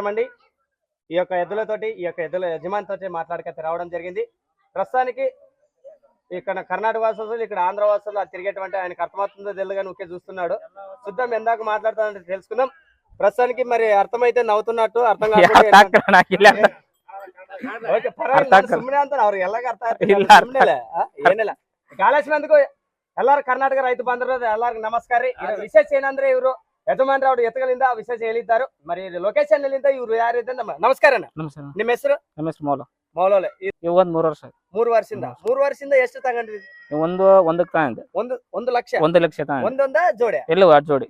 నమస్కారం అండి. ఈ యొక్క ఎద్దులతోటి ఈ యొక్క ఎద్దుల యజమానితో మాట్లాడకైతే రావడం జరిగింది. ప్రస్తుతానికి ఇక్కడ కర్ణాటక వాసులు ఇక్కడ ఆంధ్ర వాసులు తిరిగేటువంటి ఆయనకు అర్థమవుతుందో తెలుగుగా నువ్వుకే చూస్తున్నాడు. చూద్దాం ఎందాక మాట్లాడుతానంటే తెలుసుకుందాం. ప్రస్తుతానికి మరి అర్థమైతే నవ్వుతున్నట్టు అర్థం కాలేసినందుకు ఎల్లారు కర్ణాటక రైతు బంధువులు ಬಾಂಧವರು నమస్కారం. విశేష ರೀ ఎవరు? ಯಜಮಾನ್ರ ಅವ್ರು ಎತ್ತಗಳಿಂದ ಆ ವಿಶೇಷ ಹೇಳಿದ್ದಾರೆ. ಮರಿ ಲೊಕೇಶನ್ ಎಲ್ಲಿಂದ ಇವ್ರು ಯಾರಿದ್ದ ನಮ್ಮ ನಮಸ್ಕಾರ. ನಮಸ್ಕಾರ ನಿಮ್ಮ ಹೆಸರು? ನಮ್ಮ ಹೆಸರು ಮೌಲ. ಮೌಲೋಲೆ. ಇವ್ ಒಂದ್ ಮೂರ್ ವರ್ಷ ಮೂರ್ ವರ್ಷದಿಂದ. ಮೂರ್ ವರ್ಷದಿಂದ ಎಷ್ಟು ತಗೊಂಡ್ರಿ ಒಂದು ಒಂದಕ್ಕೆ ತಗೊಂಡೆ ಒಂದು ಒಂದು ಲಕ್ಷ. ಒಂದು ಲಕ್ಷ ತಗೊಂಡೆ ಒಂದೊಂದ ಜೋಡಿ. ಎಲ್ಲ ಜೋಡಿ.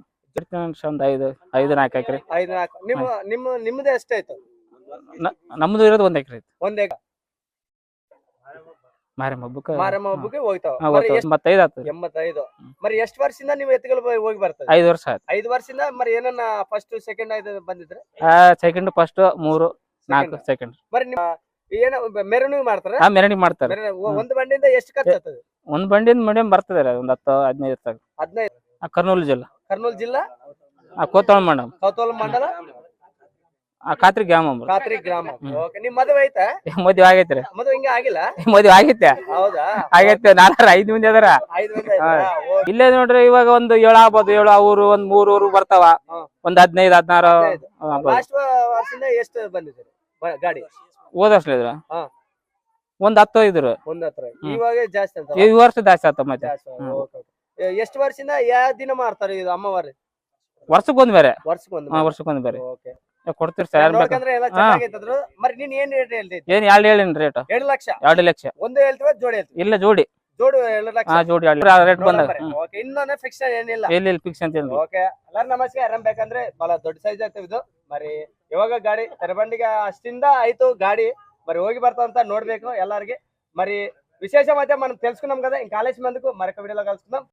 ಒಂದ್ ಐದು ಐದು ನಾಲ್ಕು ಎಕರೆ. ಐದು ನಾಲ್ಕು. ನಿಮ್ಮ ನಿಮ್ಮ ನಿಮ್ಮದೇ ಎಷ್ಟಾಯ್ತು ನಮ್ದು ಇರೋದು ಒಂದ್ ಎಕರೆ ಐತಿ ಒಂದೇ ಮಾರಮ್ಮ ಹಬ್ಬಕ್ಕೆ ಮಾರಮ್ಮ ಹಬ್ಬಕ್ಕೆ ಹೋಗ್ತಾವ. ಹಾ, ಹೋಗ್ತಾವ. ಎಂಬತ್ತೈದು. ಮರಿ ಎಷ್ಟ್ ವರ್ಷದಿಂದ ನೀವು ಎತ್ತುಗಳು ಹೋಗಿ ಬರ್ತದೆ? ಐದು ವರ್ಷ ಆಯ್ತು. ಐದು ವರ್ಷದಿಂದ ಮರಿ ಏನನ್ನ ಫಸ್ಟ್ ಸೆಕೆಂಡ್ ಆಯ್ತು ಬಂದಿದ್ರೆ? ಆ ಸೆಕೆಂಡ್ ಫಸ್ಟ್ ಮೂರು ನಾಲ್ಕು ಸೆಕೆಂಡ್ ಮರಿ ನಿಮ್ಮ ಏನ ಮೆರವಣಿಗೆ ಮಾಡ್ತಾರ? ಆ ಮೆರವಣಿಗೆ ಮಾಡ್ತಾರೆ. ಒಂದ್ ಬಂಡಿಯಿಂದ ಎಷ್ಟು ಖರ್ಚು ಒಂದ್ ಬಂಡಿನ ಮೀಡಿಯಂ ಬರ್ತದೆ ಒಂದ್ ಹತ್ತು ಹದಿನೈದು ಇರ್ತಾಗ ಹದಿನೈದು. ಆ ಕರ್ನೂಲ್ ಜಿಲ್ಲಾ. ಕರ್ನೂಲ್ ಜಿಲ್ಲಾ? ಆ ಕೋತಾಳ ಮಂಡಲ. ಕೌತೋಲ್ ಮಂಡಲ? ಆ ಖಾತ್ರಿ ಗ್ರಾಮ ಖಾತ್ರಿ ಗ್ರಾಮ ಓಕೆ ನಿಮ್ ಮದುವೆ ಐತಾ ಮದ್ವೆ ಹಿಂಗ ಆಗಿಲ್ಲ? ಮದ್ವೆ ಆಗೈತೆ. ಹೌದಾ? ಆಗೈತೆ ನಾಲ್ಕರ ಐದು ಮಂದಿ ಅದಾರ. ಆಯ್ತಾ? ಇಲ್ಲೇ ನೋಡ್ರಿ ಇವಾಗ ಒಂದು ಏಳು ಆಗ್ಬೋದು ಏಳು ಊರು ಒಂದ್ ಮೂರ್ ಊರು ಬರ್ತಾವ. ಒಂದ್ ಹದಿನೈದು ಹದಿನಾರು ವರ್ಷದಿಂದ ಎಷ್ಟು ಬಂದಿದ್ರಿ ಹಾ. ಒಂದ್ ಹತ್ತು ಇದ್ರು. ಒಂದ್ ಹತ್ರ. ಇವಾಗ ಜಾಸ್ತಿ ಅಂತ? ಈ ವರ್ಷ ಜಾಸ್ತಿ ಆತ ಮತ್ತೆ. ಎಷ್ಟು ವರ್ಷದಿಂದ ಯಾವ ದಿನ ಮಾಡ್ತಾರೆ ಇದು ಅಮ್ಮವಾರಿ? ವರ್ಷಕ್ಕೊಂದ್ ಬೇರೆ. ವರ್ಷಕ್ಕೊಂದ್ ವರ್ಷಕ್ಕೊಂದ್ ಬೇರೆ. ಓಕೆ. ಕೊಡ್ತೀರಿ ಸರ್ ಯಾರ್ ಬೇಕು ನೋಡ್ಕಂದ್ರೆ ಎಲ್ಲ ಚೆನ್ನಾಗೈತದ್ರು మరి ನೀನ್ ಏನ್ ರೇಟ್ ಹೇಳ್ತೈತಿ ಏನ್ ಎರಡು ಹೇಳಿನ್ ರೇಟ್ ಎರಡು ಲಕ್ಷ ಎರಡು ಲಕ್ಷ ಒಂದು ಹೇಳ್ತೀವ ಜೋಡಿ ಹೇಳ್ತೀವಿ ಇಲ್ಲ ಜೋಡಿ ಜೋಡು ಎರಡು ಲಕ್ಷ ಹಾ ಜೋಡಿ ಎರಡು ರೇಟ್ ಬಂದಾಗ ಹ್ಮ್. ಓಕೆ ಇನ್ನೊಂದು ಫಿಕ್ಸ್ ಏನಿಲ್ಲ ಎಲ್ಲಿ ಇಲ್ಲಿ ಫಿಕ್ಸ್ ಅಂತ ಏನಿಲ್ಲ. ಓಕೆ ಎಲ್ಲಾರು ನಮಸ್ಕಾರ ಆರಾಮ್ ಬೇಕಂದ್ರೆ ಬಹಳ ದೊಡ್ಡ ಸೈಜ್ ಆಯ್ತು ಇದು మరి ಇವಾಗ ಗಾಡಿ ತೆರಬಂಡಿಗೆ ಅಷ್ಟಿಂದ ಆಯ್ತು ಗಾಡಿ మరి ಹೋಗಿ ಬರ್ತಾವಂತ ನೋಡ್ಬೇಕು ಎಲ್ಲಾರ್ಗೆ మరి విశేషం అయితే మనం తెలుసుకున్నాం కదా ఇంకా కాలేజ్ మందుకు మరొక వీడియోలో కలుసుకుందాం